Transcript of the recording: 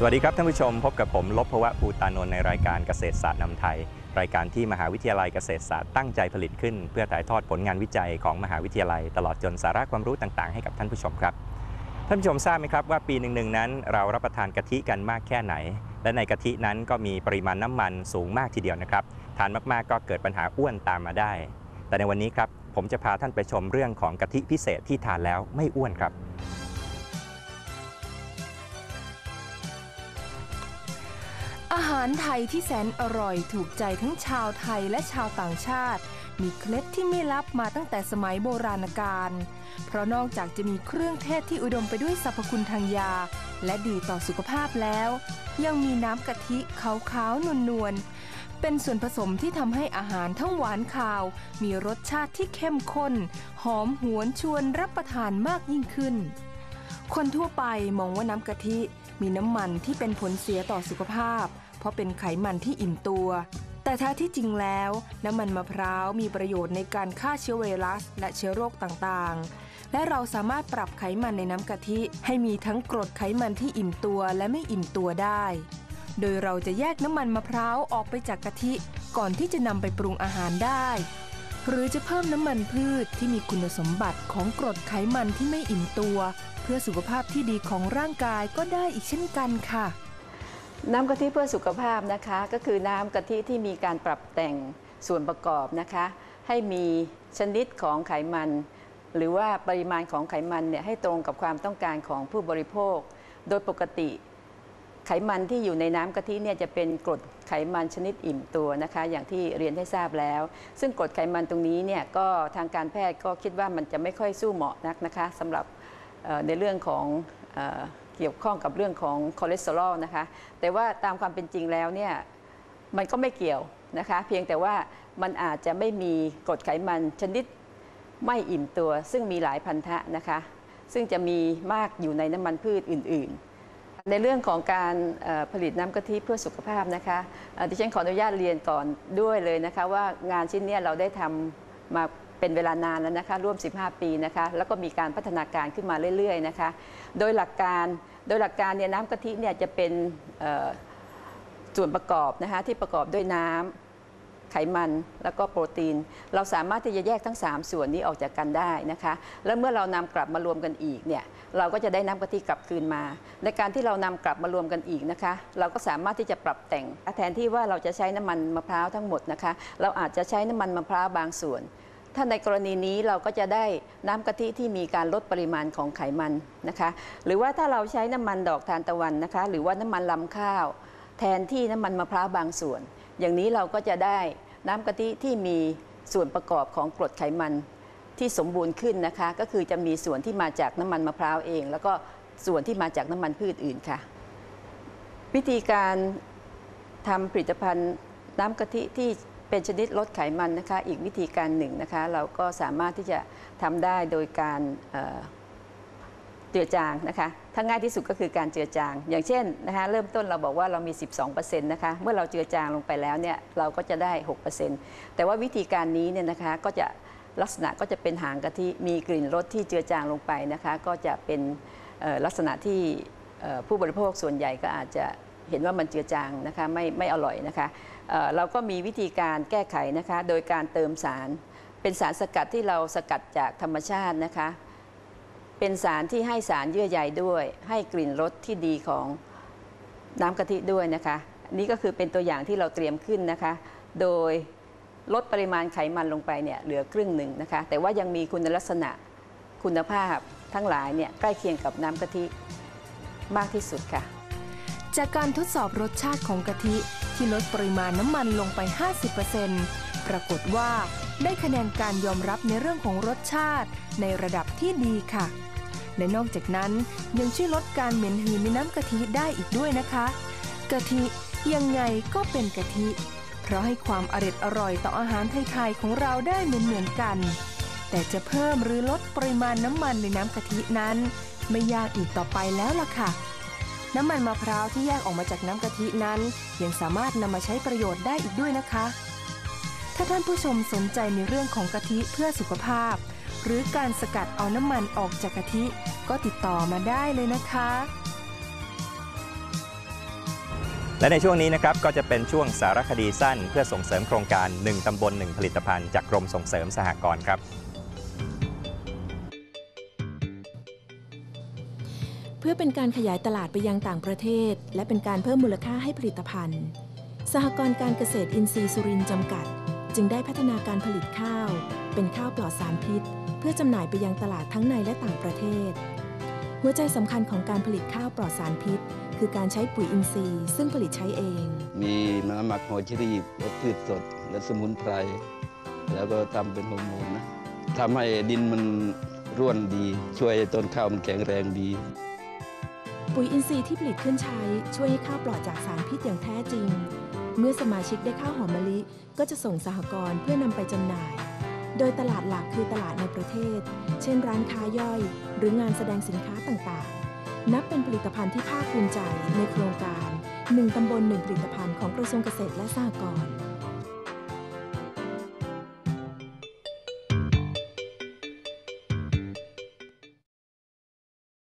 สวัสดีครับท่านผู้ชมพบกับผมลบภวะภูตานนท์ในรายการเกษตรศาสตร์นำไทย รายการที่มหาวิทยาลัยเกษตรศาสตร์ตั้งใจผลิตขึ้น เพื่อถ่ายทอดผลงานวิจัยของมหาวิทยาลัย ตลอดจนสาระความรู้ต่างๆให้กับท่านผู้ชมครับ ท่านผู้ชมทราบไหมครับว่าปีหนึ่งๆนั้น เรารับประทานกะทิกันมากแค่ไหน และในกะทินั้นก็มีปริมาณน้ำมันสูงมากทีเดียวนะครับทานมากๆก็เกิดปัญหาอ้วนตามมาได้ แต่ในวันนี้ครับผมจะพาท่านไปชมเรื่องของกะทิพิเศษที่ทานแล้วไม่อ้วนครับ อาหารไทยที่แสนอร่อยถูกใจทั้งชาวไทยและชาวต่างชาติ มีเคล็ดที่ไม่ลับมาตั้งแต่สมัยโบราณกาลเพราะนอกจากจะมีเครื่องเทศที่อุดมไปด้วยสรรพคุณทางยา และดีต่อสุขภาพแล้ว ยังมีน้ำกะทิขาวๆนวลๆเป็นส่วนผสมที่ทำให้อาหารทั้งหวานคาว มีรสชาติที่เข้มข้น หอมหวนชวนรับประทานมากยิ่งขึ้น คนทั่วไปมองว่าน้ำกะทิ มีน้ำมันที่เป็นผลเสียต่อสุขภาพ เพราะเป็นไขมันที่อิ่มตัว แต่แท้ที่จริงแล้ว น้ำมันมะพร้าวมีประโยชน์ในการฆ่าเชื้อไวรัส และเชื้อโรคต่างๆ และเราสามารถปรับไขมันในน้ำกะทิ ให้มีทั้งกรดไขมันที่อิ่มตัวและไม่อิ่มตัวได้ โดยเราจะแยกน้ำมันมะพร้าวออกไปจากกะทิ ก่อนที่จะนำไปปรุงอาหารได้ หรือจะเพิ่มน้ำมันพืชที่มีคุณสมบัติของกรดไขมันที่ไม่อิ่มตัว เพื่อสุขภาพที่ดีของร่างกายก็ได้อีกเช่นกันค่ะ น้ำกะทิเพื่อสุขภาพนะคะ ก็คือน้ำกะทิที่มีการปรับแต่งส่วนประกอบนะคะ ให้มีชนิดของไขมัน หรือว่าปริมาณของไขมันเนี่ยให้ตรงกับความต้องการของผู้บริโภค โดยปกติ ไขมันที่อยู่ในน้ำกะทิเนี่ยจะเป็นกรดไขมันชนิดอิ่มตัวนะคะ อย่างที่เรียนให้ทราบแล้ว ซึ่งกรดไขมันตรงนี้เนี่ยก็ทางการแพทย์ก็คิดว่ามันจะไม่ค่อยสู้เหมาะนักนะคะสำหรับในเรื่องของเออเกี่ยวข้องกับเรื่องของคอเลสเตอรอลนะคะ แต่ว่าตามความเป็นจริงแล้วเนี่ยมันก็ไม่เกี่ยวนะคะ เพียงแต่ว่ามันอาจจะไม่มีกรดไขมันชนิดไม่อิ่มตัว ซึ่งมีหลายพันธะนะคะ ซึ่งจะมีมากอยู่ในน้ำมันพืชอื่น ๆ ในเรื่องของการผลิตน้ำกะทิเพื่อสุขภาพนะคะดิฉันขออนุญาตเรียนก่อนด้วยเลยนะคะ ว่างานชิ้นนี้เราได้ทำมาเป็นเวลานานแล้วนะคะร่วม 15 ปีนะคะแล้วก็มีการพัฒนาการขึ้นมาเรื่อยๆนะคะโดยหลักการโดยหลักการเนี่ยน้ำกะทิเนี่ยจะเป็นส่วนประกอบนะคะที่ประกอบด้วยน้ำ ไขมันแล้วก็โปรตีน เราสามารถที่จะแยกทั้ง 3 ส่วนนี้ออกจากกันได้นะคะ แล้วเมื่อเรานำกลับมารวมกันอีกเนี่ยเราก็จะได้น้ำกะทิกลับคืนมา ในการที่เรานำกลับมารวมกันอีกนะคะ เราก็สามารถที่จะปรับแต่งแทนที่ว่าเราจะใช้น้ำมันมะพร้าวทั้งหมดนะคะ เราอาจจะใช้น้ำมันมะพร้าวบางส่วน ถ้าในกรณีนี้เราก็จะได้น้ำกะทิที่มีการลดปริมาณของไขมันนะคะ หรือว่าถ้าเราใช้น้ำมันดอกทานตะวันนะคะ หรือว่าน้ำมันลำข้าว แทนที่น้ำมันมะพร้าวบางส่วน อย่างนี้เราก็จะได้น้ำกะทิที่มีส่วนประกอบของกรดไขมันที่สมบูรณ์ขึ้นนะคะ ก็คือจะมีส่วนที่มาจากน้ำมันมะพร้าวเอง แล้วก็ส่วนที่มาจากน้ำมันพืชอื่นค่ะ วิธีการทำผลิตภัณฑ์น้ำกะทิที่เป็นชนิดลดไขมันนะคะ อีกวิธีการหนึ่งนะคะ เราก็สามารถที่จะทำได้โดยการ เจือจางนะคะถ้าง่ายที่สุดก็คือการเจือจาง อย่างเช่นนะคะเริ่มต้นเราบอกว่าเรามี 12%นะคะเมื่อเราเจือจางลงไปแล้วเนี่ยเราก็จะได้ 6%แต่ว่าวิธีการนี้เนี่ยนะคะก็จะลักษณะก็จะเป็นหางกะทิมีกลิ่นรสที่เจือจางลงไปนะคะก็จะเป็นลักษณะที่ผู้บริโภคส่วนใหญ่ก็อาจจะเห็นว่ามันเจือจางนะคะไม่ไม่อร่อยนะคะเเราก็มีวิธีการแก้ไขนะคะโดยการเติมสาร เป็นสารสกัดที่เราสกัดจากธรรมชาตินะคะ เป็นสารที่ให้สารเยื่อใยด้วย ให้กลิ่นรสที่ดีของน้ำกะทิด้วยนะคะ นี่ก็คือเป็นตัวอย่างที่เราเตรียมขึ้นนะคะ โดยลดปริมาณไขมันลงไปเนี่ยเหลือครึ่งหนึ่งนะคะ แต่ว่ายังมีคุณลักษณะคุณภาพทั้งหลายเนี่ยใกล้เคียงกับน้ำกะทิมากที่สุดค่ะ จากการทดสอบรสชาติของกะทิที่ลดปริมาณน้ำมันลงไป 50%ปรากฏว่าได้คะแนนการยอมรับในเรื่องของรสชาติในระดับที่ดีค่ะ และนอกจากนั้นยังช่วยลดการเหม็นหืนในน้ำกะทิได้อีกด้วยนะคะ กะทิยังไงก็เป็นกะทิ เพราะให้ความอร็ดอร่อยต่ออาหารไทยๆของเราได้เหมือนเหมือนๆกัน แต่จะเพิ่มหรือลดปริมาณน้ำมันในน้ำกะทินั้น ไม่ยากอีกต่อไปแล้วล่ะค่ะ น้ำมันมะพร้าวที่แยกออกมาจากน้ำกะทินั้น ยังสามารถนำมาใช้ประโยชน์ได้อีกด้วยนะคะ ถ้าท่านผู้ชมสนใจในเรื่องของกะทิเพื่อสุขภาพ หรือการสกัดเอาน้ำมันออกจากกะทิ ก็ติดต่อมาได้เลยนะคะ และในช่วงนี้นะครับก็จะเป็นช่วงสารคดีสั้น เพื่อส่งเสริมโครงการ 1 ตำบล 1 ผลิตภัณฑ์จากกรมส่งเสริมสหกรณ์ครับ เพื่อเป็นการขยายตลาดไปยังต่างประเทศ และเป็นการเพิ่มมูลค่าให้ผลิตภัณฑ์ สหกรณ์การเกษตรอินทรีย์สุรินทร์จำกัด จึงได้พัฒนาการผลิตข้าว เป็นข้าวปลอดสารพิษ เพื่อจำหน่ายไปยังตลาดทั้งในและต่างประเทศ หัวใจสำคัญของการผลิตข้าวปลอดสารพิษ คือการใช้ปุ๋ยอินทรีย์ ซึ่งผลิตใช้เอง มีน้ำหมักหัวชรีบรสพืชสดและสมุนไพร แล้วก็ทำเป็นฮอร์โมนนะทำให้ดินมันร่วนดี ช่วยให้ต้นข้าวมันแข็งแรงดี ปุ๋ยอินทรีย์ที่ผลิตขึ้นใช้ ช่วยให้ข้าวปลอดจากสารพิษอย่างแท้จริง เมื่อสมาชิกได้ข้าวหอมมะลิ ก็จะส่งสหกรณ์เพื่อนำไปจำหน่าย โดยตลาดหลักคือตลาดในประเทศ เช่นร้านค้าย่อย หรืองานแสดงสินค้าต่างๆ นับเป็นผลิตภัณฑ์ที่ภาคภูมิใจในโครงการ 1 ตำบล 1 ผลิตภัณฑ์ของกระทรวงเกษตรและสหกรณ์